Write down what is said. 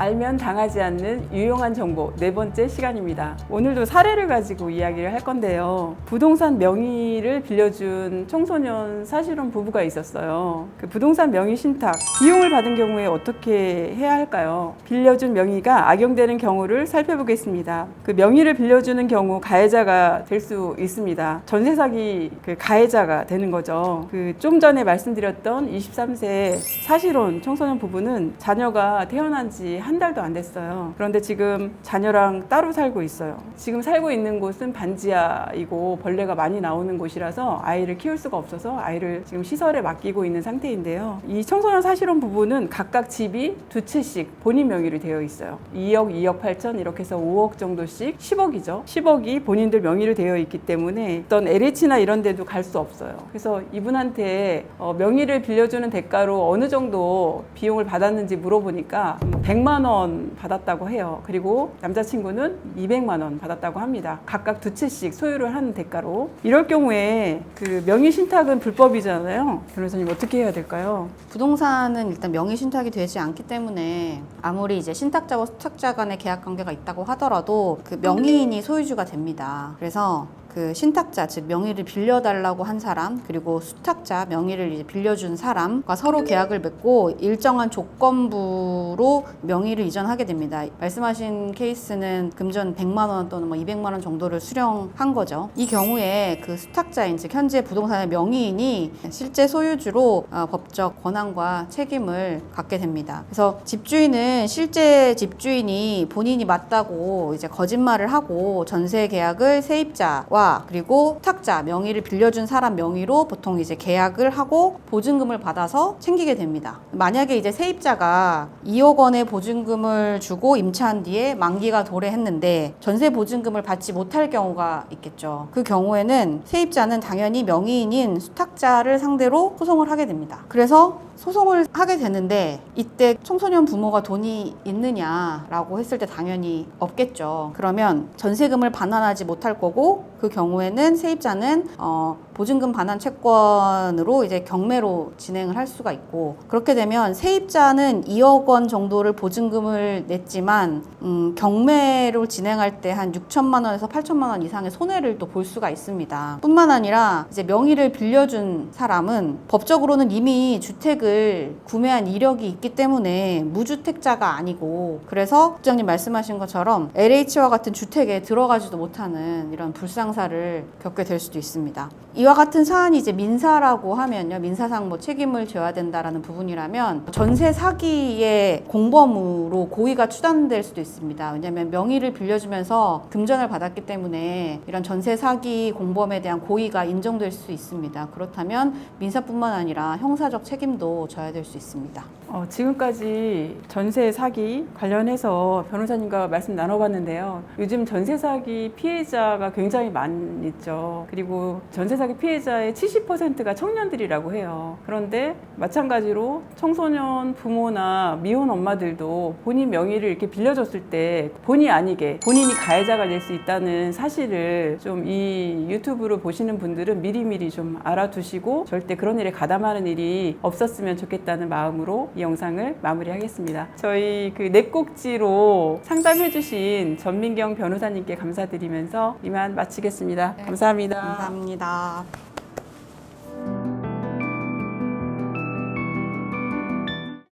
알면 당하지 않는 유용한 정보 네 번째 시간입니다. 오늘도 사례를 가지고 이야기를 할 건데요. 부동산 명의를 빌려준 청소년 사실혼 부부가 있었어요. 그 부동산 명의 신탁 비용을 받은 경우에 어떻게 해야 할까요? 빌려준 명의가 악용되는 경우를 살펴보겠습니다. 그 명의를 빌려주는 경우 가해자가 될 수 있습니다. 전세 사기 그 가해자가 되는 거죠. 그 좀 전에 말씀드렸던 23세 사실혼 청소년 부부는 자녀가 태어난 지한 달도 안 됐어요. 그런데 지금 자녀랑 따로 살고 있어요. 지금 살고 있는 곳은 반지하이고 벌레가 많이 나오는 곳이라서 아이를 키울 수가 없어서 아이를 지금 시설에 맡기고 있는 상태인데요. 이 청소년 사실혼 부부는 각각 집이 두 채씩 본인 명의로 되어 있어요. 2억, 2억 8천 이렇게 해서 5억 정도씩 10억이죠. 10억이 본인들 명의로 되어 있기 때문에 어떤 LH나 이런 데도 갈 수 없어요. 그래서 이분한테 어, 명의를 빌려주는 대가로 어느 정도 비용을 받았는지 물어보니까 100만 원 받았다고 해요. 그리고 남자친구는 200만 원 받았다고 합니다. 각각 두 채씩 소유를 한 대가로. 이럴 경우에 그 명의 신탁은 불법이잖아요. 변호사님 어떻게 해야 될까요? 부동산은 일단 명의 신탁이 되지 않기 때문에 아무리 이제 신탁자와 수탁자 간의 계약 관계가 있다고 하더라도 그 명의인이 소유주가 됩니다. 그래서 그 신탁자 즉 명의를 빌려달라고 한 사람 그리고 수탁자 명의를 이제 빌려준 사람과 서로 계약을 맺고 일정한 조건부로 명의를 이전하게 됩니다. 말씀하신 케이스는 금전 100만 원 또는 뭐 200만 원 정도를 수령한 거죠. 이 경우에 그 수탁자인 즉 현재 부동산의 명의인이 실제 소유주로 어, 법적 권한과 책임을 갖게 됩니다. 그래서 집주인은 실제 집주인이 본인이 맞다고 이제 거짓말을 하고 전세 계약을 세입자와 그리고 수탁자 명의를 빌려준 사람 명의로 보통 이제 계약을 하고 보증금을 받아서 챙기게 됩니다. 만약에 이제 세입자가 2억 원의 보증금을 주고 임차한 뒤에 만기가 도래했는데 전세 보증금을 받지 못할 경우가 있겠죠. 그 경우에는 세입자는 당연히 명의인인 수탁자를 상대로 소송을 하게 됩니다. 그래서 소송을 하게 되는데 이때 청소년 부모가 돈이 있느냐라고 했을 때 당연히 없겠죠. 그러면 전세금을 반환하지 못할 거고 그 경우에는 세입자는 어, 보증금 반환 채권으로 이제 경매로 진행을 할 수가 있고 그렇게 되면 세입자는 2억 원 정도를 보증금을 냈지만 음, 경매로 진행할 때 한 6천만 원에서 8천만 원 이상의 손해를 또 볼 수가 있습니다. 뿐만 아니라 이제 명의를 빌려준 사람은 법적으로는 이미 주택을 구매한 이력이 있기 때문에 무주택자가 아니고 그래서 국장님 말씀하신 것처럼 LH와 같은 주택에 들어가지도 못하는 이런 불상사를 겪게 될 수도 있습니다. 이와 같은 사안이 이제 민사라고 하면요. 민사상 뭐 책임을 져야 된다라는 부분이라면 전세 사기의 공범으로 고의가 추단될 수도 있습니다. 왜냐하면 명의를 빌려주면서 금전을 받았기 때문에 이런 전세 사기 공범에 대한 고의가 인정될 수 있습니다. 그렇다면 민사뿐만 아니라 형사적 책임도 져야 될 수 있습니다. 어, 지금까지 전세 사기 관련해서 변호사님과 말씀 나눠봤는데요. 요즘 전세 사기 피해자가 굉장히 많죠. 그리고 전세 사기 피해자의 70%가 청년들이라고 해요. 그런데 마찬가지로 청소년 부모나 미혼 엄마들도 본인 명의를 이렇게 빌려줬을 때 본의 아니게 본인이 가해자가 될 수 있다는 사실을 좀 이 유튜브를 보시는 분들은 미리미리 좀 알아두시고 절대 그런 일에 가담하는 일이 없었으면 좋겠다는 마음으로 이 영상을 마무리하겠습니다. 저희 그 넷꼭지로 상담해주신 전민경 변호사님께 감사드리면서 이만 마치겠습니다. 감사합니다. 감사합니다.